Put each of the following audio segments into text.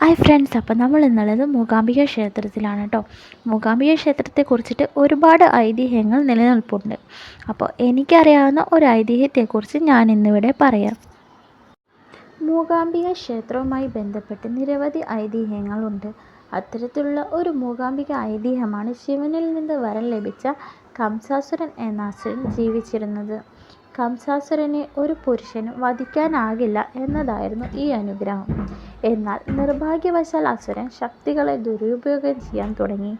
Hi friends അപ്പോൾ നമ്മൾ ഇന്നുള്ളത് മൂകാംബിക ക്ഷേത്രത്തിലാണ് കേട്ടോ മൂകാംബിക ക്ഷേത്രത്തെ കുറിച്ചിട്ട് ഒരുപാട് ഐതിഹ്യങ്ങൾ നിലനിൽപ്പുണ്ട്. അപ്പോൾ എനിക്കറിയാവുന്ന ഒരു ഐതിഹ്യത്തെക്കുറിച്ച് ഞാൻ ഇന്നിവിടെ പറയാം. മൂകാംബിക ക്ഷേത്രവുമായി ബന്ധപ്പെട്ട് നിരവധി ഐതിഹ്യങ്ങളുണ്ട്. അത്തരത്തിലുള്ള ഒരു മൂകാംബിക ഐതിഹ്യമാണ് ശിവനിൽ നിന്ന് വരം ലഭിച്ച കംസാസുരൻ എന്ന അസുരൻ ജീവിച്ചിരുന്നത്. കംസാസുരനെ ഒരു പുരുഷനും വധിക്കാനാകില്ല എന്നതായിരുന്നു ഈ അനുഗ്രഹം. എന്നാൽ നിർഭാഗ്യവശാൽ അസുരൻ ശക്തികളെ ദുരുപയോഗം ചെയ്യാൻ തുടങ്ങി.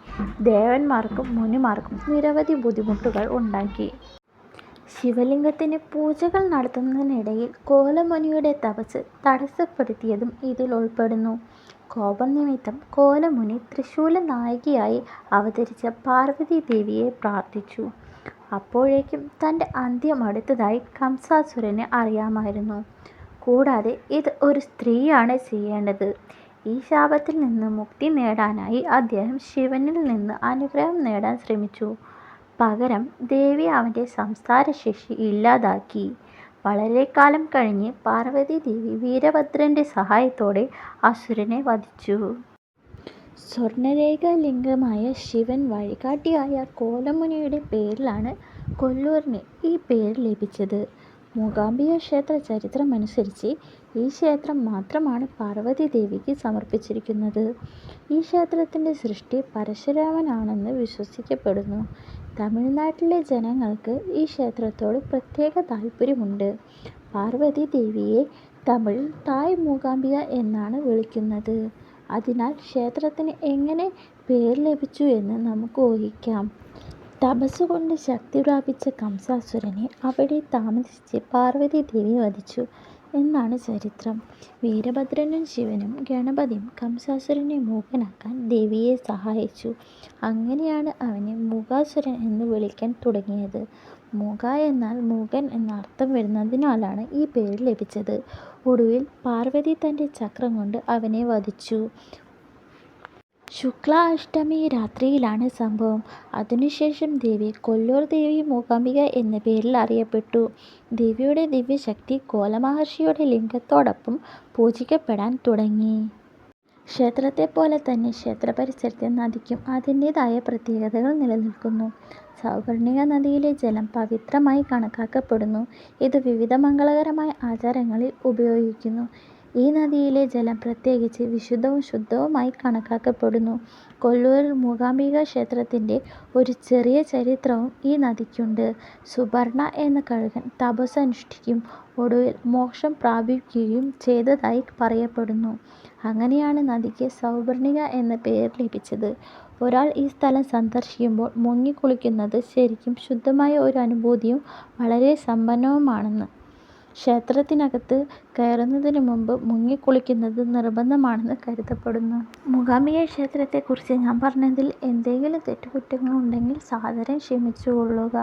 ദേവന്മാർക്കും മുനിമാർക്കും നിരവധി ബുദ്ധിമുട്ടുകൾ ഉണ്ടാക്കി. ശിവലിംഗത്തിന് പൂജകൾ നടത്തുന്നതിനിടയിൽ കോലമുനിയുടെ തപസ് തടസ്സപ്പെടുത്തിയതും ഇതിൽ ഉൾപ്പെടുന്നു. കോപം നിമിത്തം കോലമുനി തൃശൂല നായികയായി അവതരിച്ച പാർവതി ദേവിയെ പ്രാർത്ഥിച്ചു. അപ്പോഴേക്കും തന്റെ അന്ത്യം അടുത്തതായി കംസാസുരന് അറിയാമായിരുന്നു. കൂടാതെ ഇത് ഒരു സ്ത്രീയാണ് ചെയ്യേണ്ടത്. ഈ ശാപത്തിൽ നിന്ന് മുക്തി നേടാനായി അദ്ദേഹം ശിവനിൽ നിന്ന് അനുഗ്രഹം നേടാൻ ശ്രമിച്ചു. പകരം ദേവി അവന്റെ സംസാരശേഷി ഇല്ലാതാക്കി. വളരെ കാലം കഴിഞ്ഞ് പാർവതി ദേവി വീരഭദ്രന്റെ സഹായത്തോടെ അസുരനെ വധിച്ചു. സ്വർണരേഖ ലിംഗമായ ശിവൻ വഴികാട്ടിയായ കോലമുനിയുടെ പേരിലാണ് കൊല്ലൂരിന് ഈ പേര് ലഭിച്ചത്. മൂകാംബിക ക്ഷേത്ര ചരിത്രം അനുസരിച്ച് ഈ ക്ഷേത്രം മാത്രമാണ് പാർവതി ദേവിക്ക് സമർപ്പിച്ചിരിക്കുന്നത്. ഈ ക്ഷേത്രത്തിന്റെ സൃഷ്ടി പരശുരാമനാണെന്ന് വിശ്വസിക്കപ്പെടുന്നു. തമിഴ്നാട്ടിലെ ജനങ്ങൾക്ക് ഈ ക്ഷേത്രത്തോട് പ്രത്യേക താല്പര്യമുണ്ട് പാർവതി ദേവിയെ തമിഴിൽ തായ് മൂകാംബിക എന്നാണ് വിളിക്കുന്നത്. അതിനാൽ ക്ഷേത്രത്തിന് എങ്ങനെ പേര് ലഭിച്ചു എന്ന് നമുക്ക് ഊഹിക്കാം. തപസ്സുകൊണ്ട് ശക്തി പ്രാപിച്ച കംസാസുരനെ അവിടെ താമസിച്ച് പാർവതി ദേവി വധിച്ചു എന്നാണ് ചരിത്രം. വീരഭദ്രനും ശിവനും ഗണപതിയും കംസാസുരനെ മൂകനാക്കാൻ ദേവിയെ സഹായിച്ചു. അങ്ങനെയാണ് അവനെ മൂകാസുരൻ എന്ന് വിളിക്കാൻ തുടങ്ങിയത്. മൂക എന്നാൽ മൂകൻ എന്ന അർത്ഥം വരുന്നതിനാലാണ് ഈ പേര് ലഭിച്ചത്. ഒടുവിൽ പാർവതി തന്റെ ചക്രം കൊണ്ട് അവനെ വധിച്ചു. ശുക്ല അഷ്ടമി രാത്രിയിലാണ് സംഭവം. അതിനുശേഷം ദേവി കൊല്ലൂർ ദേവി മൂകാംബിക എന്ന പേരിൽ അറിയപ്പെട്ടു. ദേവിയുടെ ദിവ്യശക്തി കോലമഹർഷിയുടെ ലിംഗത്തോടൊപ്പം പൂജിക്കപ്പെടാൻ തുടങ്ങി. ക്ഷേത്രത്തെ പോലെ തന്നെ ക്ഷേത്ര ക്ഷേത്രപരിസരത്തെ നദിക്കും അതിന്റേതായ പ്രത്യേകതകൾ നിലനിൽക്കുന്നു. സൗവർണിക നദിയിലെ ജലം പവിത്രമായി കണക്കാക്കപ്പെടുന്നു. ഇത് വിവിധ മംഗളകരമായ ആചാരങ്ങളിൽ ഉപയോഗിക്കുന്നു. ഈ നദിയിലെ ജലം പ്രത്യേകിച്ച് വിശുദ്ധവും ശുദ്ധവുമായി കണക്കാക്കപ്പെടുന്നു. കൊല്ലൂർ മൂകാംബിക ക്ഷേത്രത്തിന്റെ ഒരു ചെറിയ ചരിത്രവും ഈ നദിക്കുണ്ട്. സുപർണ എന്ന കഴുകൻ തപസ് അനുഷ്ഠിക്കും ഒടുവിൽ മോക്ഷം പ്രാപിക്കുകയും ചെയ്തതായി പറയപ്പെടുന്നു. അങ്ങനെയാണ് നദിക്ക് സൗവർണിക എന്ന പേര് ലഭിച്ചത്. ഒരാൾ ഈ സ്ഥലം സന്ദർശിക്കുമ്പോൾ മുങ്ങിക്കുളിക്കുന്നത് ശരിക്കും ശുദ്ധമായ ഒരു അനുഭൂതിയും വളരെ സമ്പന്നവുമാണെന്ന് ക്ഷേത്രത്തിനകത്ത് കയറുന്നതിന് മുമ്പ് മുങ്ങിക്കുളിക്കുന്നത് നിർബന്ധമാണെന്ന് കരുതപ്പെടുന്നു. മൂകാംബിക ക്ഷേത്രത്തെക്കുറിച്ച് ഞാൻ പറഞ്ഞതിൽ എന്തെങ്കിലും തെറ്റുകുറ്റങ്ങളുണ്ടെങ്കിൽ സാദരം ക്ഷമിച്ചുകൊള്ളുക.